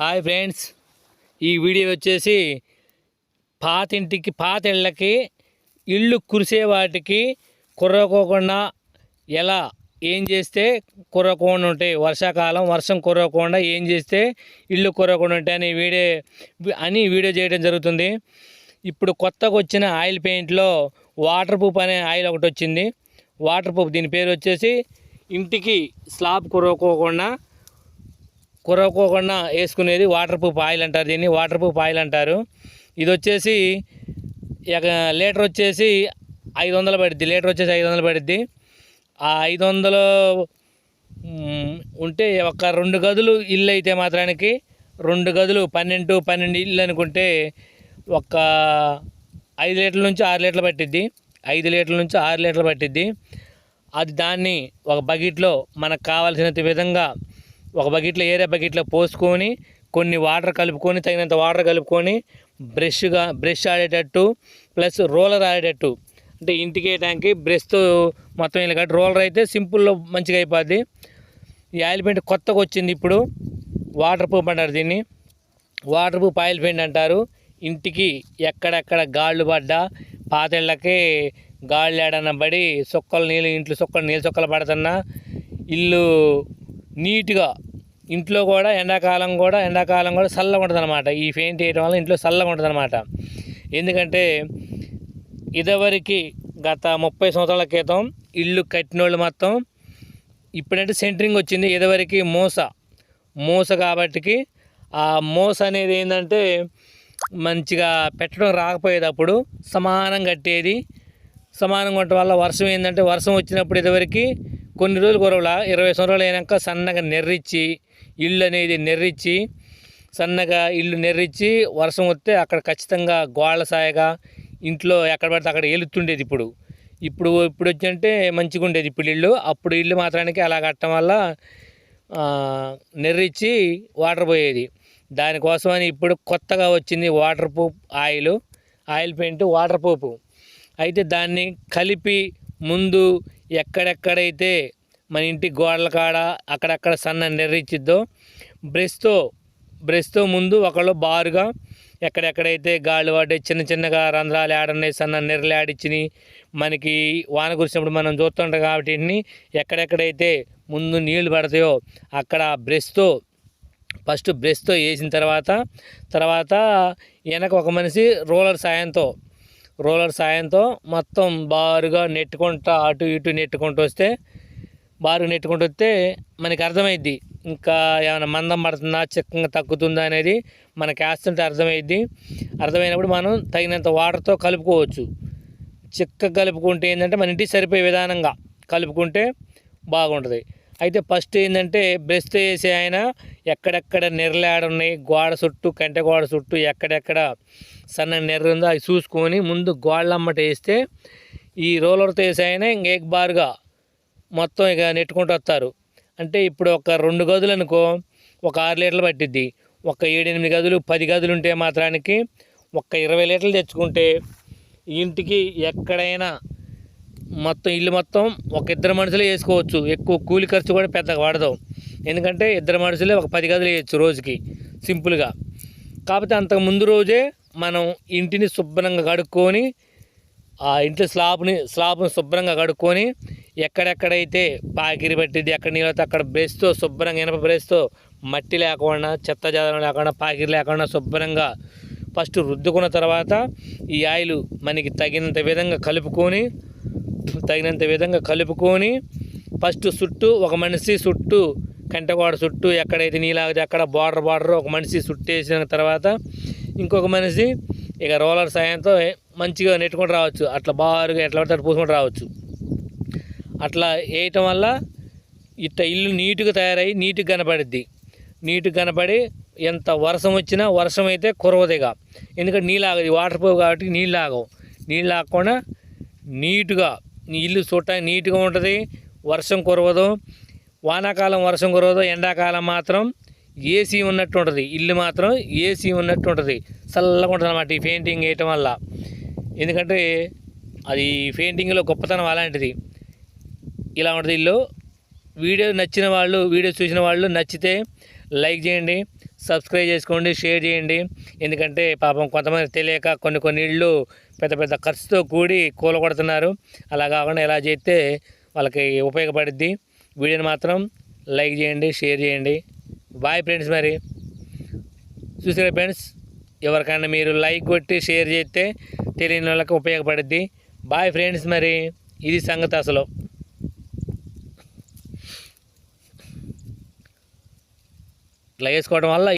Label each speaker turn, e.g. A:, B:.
A: Hi friends. ఈ video వచ్చేసి పాత ఇంటికి పాత ఇళ్ళకి ఇల్లు కురిసే వాటికి కుర్రకోకుండా ఎలా ఏం చేస్తే కుర్రకుండా ఉంటాయి? వర్షాకాలం వర్షం కుర్రకుండా ఏం చేస్తే ఇల్లు కుర్రకుండా ఉంటాయి అని వీడియో అని వీడియో చేయడం జరుగుతుంది. ఇప్పుడు కొత్తగా వచ్చిన ఆయిల్ పెయింట్లో వాటర్ ప్రూఫ్ అనే ఆయిల్ ఒకటి వచ్చింది. వాటర్ ప్రూఫ్ దీని పేరు వచ్చేసి ఇంటికి స్లాబ్ కురవకోకుండా కురవకోకుండా వేసుకునేది వాటర్ ప్రూఫ్ ఆయిల్ అంటారు దీన్ని వాటర్ ప్రూఫ్ ఆయిల్ అంటారు. ఇది వచ్చేసి లీటర్ వచ్చేసి ఐదు వందలు పడుద్ది లీటర్ వచ్చేసి ఐదు వందలు పడుద్ది. ఆ ఐదు వందలు ఉంటే ఒక రెండు గదులు ఇల్లు అయితే మాత్రానికి రెండు గదులు పన్నెండు పన్నెండు ఇల్లు అనుకుంటే ఒక ఐదు లీటర్ల నుంచి ఆరు లీటర్లు పట్టిద్ది. ఐదు లీటర్ల నుంచి ఆరు లీటర్లు పట్టిద్ది. అది దాన్ని ఒక బకెట్లో మనకు కావాల్సినంత విధంగా ఒక బకెట్లో ఏరే బకెట్లో పోసుకొని కొన్ని వాటర్ కలుపుకొని తగినంత వాటర్ కలుపుకొని బ్రష్గా బ్రష్ ఆడేటట్టు ప్లస్ రోలర్ ఆడేటట్టు. అంటే ఇంటికి వేయడానికి బ్రష్తో మొత్తం ఇలా కట్టి రోలర్ అయితే సింపుల్లో మంచిగా అయిపోద్ది. ఈ ఆయిల్ పెయింట్ కొత్తగా వచ్చింది ఇప్పుడు. వాటర్ ప్రూఫ్ అంటారు దీన్ని. వాటర్ ప్రూఫ్ ఆయిల్ పెయింట్ అంటారు. ఇంటికి ఎక్కడెక్కడ గాళ్ళు పడ్డా పాతేళ్ళకి గాళ్ళు ఆడనబడి సొక్కలు నీళ్ళు ఇంట్లో సొక్కలు నీళ్ళు సొక్కలు పడుతున్నా ఇల్లు నీట్గా ఇంట్లో కూడా ఎండాకాలం కూడా ఎండాకాలం కూడా చల్లగా ఉంటుంది అనమాట ఈ పెయింట్ వేయడం వల్ల ఇంట్లో చల్లగా ఉంటుంది అనమాట ఎందుకంటే ఇదివరకు గత ముప్పై సంవత్సరాల క్రితం ఇల్లు కట్టినోళ్ళు మొత్తం ఇప్పుడంటే సెంటరింగ్ వచ్చింది. ఇదివరకు మూస మూస కాబట్టికి ఆ మూస అనేది ఏంటంటే మంచిగా పెట్టడం రాకపోయేటప్పుడు సమానం కట్టేది. సమానంగా ఉండటం వల్ల వర్షం ఏంటంటే వర్షం వచ్చినప్పుడు ఇదివరకు కొన్ని రోజులు కొరవలా ఇరవై సంవత్సరాలు అయినాక సన్నగా నెర్రిచ్చి ఇల్లు అనేది నెర్రిచ్చి సన్నగా ఇల్లు నెర్రిచ్చి వర్షం వస్తే అక్కడ ఖచ్చితంగా గోళ్ళ సాయగా ఇంట్లో ఎక్కడ పడితే అక్కడ ఎలుతుండేది ఇప్పుడు. ఇప్పుడు ఇప్పుడు వచ్చంటే మంచిగా ఉండేది ఇప్పుడు ఇల్లు. అప్పుడు ఇల్లు మాత్రానికి అలా కట్టడం వల్ల నెర్రిచ్చి వాటర్ పోయేది. దానికోసమని ఇప్పుడు కొత్తగా వచ్చింది waterproof oil oil paint waterproof. అయితే దాన్ని కలిపి ముందు ఎక్కడెక్కడైతే మన ఇంటి గోడల కాడ అక్కడక్కడ సన్న నెర్రిచ్చిద్దో బ్రష్తో బ్రష్తో ముందు ఒకళ్ళు బారుగా ఎక్కడెక్కడైతే గాలి పడ్డే చిన్న చిన్నగా రంధ్రాలు ఆడన్నాయి సన్న నెర్రలు ఆడిచ్చినాయి మనకి వాన కురిసినప్పుడు మనం చూస్తుంటాం కాబట్టి ఇన్ని ఎక్కడెక్కడైతే ముందు నీళ్ళు పడతాయో అక్కడ బ్రష్తో ఫస్ట్ బ్రష్తో వేసిన తర్వాత తర్వాత వెనక ఒక మనిషి రోలర్ సాయంతో రోలర్ సాయంతో మొత్తం బారుగా నెట్టుకుంటా అటు ఇటు నెట్టుకుంటూ వస్తే బారుగా నెట్టుకుంటూ వస్తే మనకి అర్థమైద్ది. ఇంకా ఏమైనా మందం పడుతుందా చిక్కంగా తగ్గుతుందా అనేది మనకి వేస్తుంటే అర్థమైద్ది. అర్థమైనప్పుడు మనం తగినంత వాటర్తో కలుపుకోవచ్చు. చిక్క కలుపుకుంటే ఏంటంటే మన ఇంటికి సరిపోయే విధానంగా కలుపుకుంటే బాగుంటుంది. అయితే ఫస్ట్ ఏంటంటే బ్రెస్ట్ వేసే ఆయన ఎక్కడెక్కడ నెర్రలాడున్నాయి గోడ చుట్టూ కంటె గోడ చుట్టూ ఎక్కడెక్కడ సన్న నెర్ర ఉందో అవి చూసుకొని ముందు గోడలమ్మట వేస్తే ఈ రోలర్తో వేసే ఆయన ఇంకేక బారుగా మొత్తం ఇక నెట్టుకుంటూ వస్తారు. అంటే ఇప్పుడు ఒక రెండు గదులు అనుకో ఒక ఆరు లీటర్లు పట్టిద్ది. ఒక ఏడెనిమిది గదులు పది గదులు ఉంటే మాత్రానికి ఒక ఇరవై లీటర్లు తెచ్చుకుంటే ఇంటికి ఎక్కడైనా మొత్తం ఇల్లు మొత్తం ఒక ఇద్దరు మనుషులే వేసుకోవచ్చు. ఎక్కువ కూలి ఖర్చు కూడా పెద్దగా పడదు ఎందుకంటే ఇద్దరు మనుషులే ఒక పది గదులు వేయచ్చు రోజుకి సింపుల్గా కాకపోతే అంతకు ముందు రోజే మనం ఇంటిని శుభ్రంగా కడుక్కొని ఆ ఇంట్లో స్లాబ్ని స్లాబ్ని శుభ్రంగా కడుక్కొని ఎక్కడెక్కడైతే పాకిరి పట్టింది ఎక్కడ నీళ్ళతో అక్కడ బ్రష్తో శుభ్రంగా ఇనప బ్రష్తో మట్టి లేకుండా చెత్త చెదరం లేకుండా పాకిరి లేకుండా శుభ్రంగా ఫస్ట్ రుద్దుకున్న తర్వాత ఈ ఆయిల్ మనకి తగినంత విధంగా కలుపుకొని తగినంత విధంగా కలుపుకొని ఫస్ట్ చుట్టూ ఒక మనిషి చుట్టూ కంటగోడ చుట్టూ ఎక్కడైతే నీలాగితే అక్కడ బార్డర్ బార్డర్ ఒక మనిషి చుట్టేసిన తర్వాత ఇంకొక మనిషి ఇక రోలర్ సాయంతో మంచిగా నెట్టుకొని రావచ్చు. అట్లా బారుగా ఎట్లా పడితే పూసుకొని రావచ్చు. అట్లా వేయటం వల్ల ఇట్లా ఇల్లు నీటుగా తయారై నీట్గా కనపడుద్ది. నీట్గా కనపడి ఎంత వర్షం వచ్చినా వర్షం అయితే కురవదిగా ఎందుకంటే నీళ్ళు ఆగదు వాటర్ ప్రూఫ్ కాబట్టి నీళ్ళు ఆగవు. నీళ్ళు ఆగకుండా నీటుగా ఇల్లు చూడటానికి నీట్గా ఉంటుంది వర్షం కురవదు వానాకాలం వర్షం కురవదు ఎండాకాలం మాత్రం ఏసీ ఉన్నట్టు ఉంటుంది. ఇల్లు మాత్రం ఏసీ ఉన్నట్టు ఉంటుంది. చల్లగా ఉంటుంది అన్నమాట ఈ పెయింటింగ్ వేయటం వల్ల. ఎందుకంటే అది పెయింటింగ్లో గొప్పతనం అలాంటిది. ఇలా ఉంటుంది ఇల్లు. వీడియో నచ్చిన వాళ్ళు వీడియో చూసిన వాళ్ళు నచ్చితే లైక్ చేయండి సబ్స్క్రైబ్ చేసుకోండి షేర్ చేయండి. ఎందుకంటే పాపం కొంతమంది తెలియక కొన్ని కొన్ని ఇళ్ళు పెద్ద పెద్ద ఖర్చుతో కూడి కూలగొడుతున్నారు. అలా కాకుండా ఎలా చేస్తే వాళ్ళకి ఉపయోగపడుద్ది. వీడియోని మాత్రం లైక్ చేయండి షేర్ చేయండి. బాయ్ ఫ్రెండ్స్ మరి. చూసారా ఫ్రెండ్స్? ఎవరికైనా మీరు లైక్ కొట్టి షేర్ చేస్తే తెలియని వాళ్ళకి ఉపయోగపడుద్ది. బాయ్ ఫ్రెండ్స్ మరి. ఇది సంగతి అసలు. ఇట్లా వేసుకోవడం వల్ల